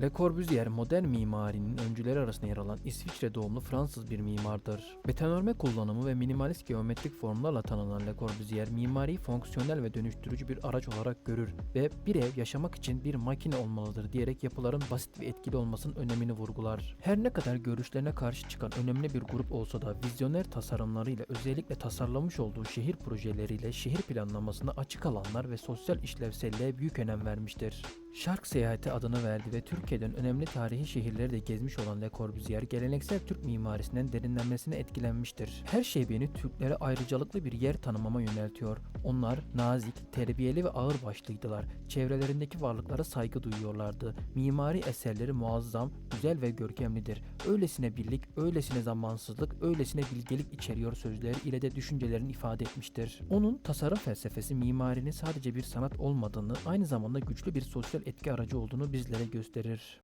Le Corbusier modern mimarinin öncüleri arasında yer alan İsviçre doğumlu Fransız bir mimardır. Betonarme kullanımı ve minimalist geometrik formlarla tanınan Le Corbusier mimariyi fonksiyonel ve dönüştürücü bir araç olarak görür ve bir ev yaşamak için bir makine olmalıdır diyerek yapıların basit ve etkili olmasının önemini vurgular. Her ne kadar görüşlerine karşı çıkan önemli bir grup olsa da vizyoner tasarımlarıyla özellikle tasarlamış olduğu şehir projeleriyle şehir planlamasına açık alanlar ve sosyal işlevselliğe büyük önem vermiştir. Şark Seyahati adını verdi ve Türkiye'den önemli tarihi şehirleri de gezmiş olan Le Corbusier, geleneksel Türk mimarisinden derinlenmesine etkilenmiştir. Her şey beni Türklere ayrıcalıklı bir yer tanımama yöneltiyor. Onlar nazik, terbiyeli ve ağırbaşlıydılar. Çevrelerindeki varlıklara saygı duyuyorlardı. Mimari eserleri muazzam, güzel ve görkemlidir. Öylesine birlik, öylesine zamansızlık, öylesine bilgelik içeriyor sözleri ile de düşüncelerini ifade etmiştir. Onun tasarım felsefesi mimarinin sadece bir sanat olmadığını, aynı zamanda güçlü bir sosyal etki aracı olduğunu bizlere gösterir.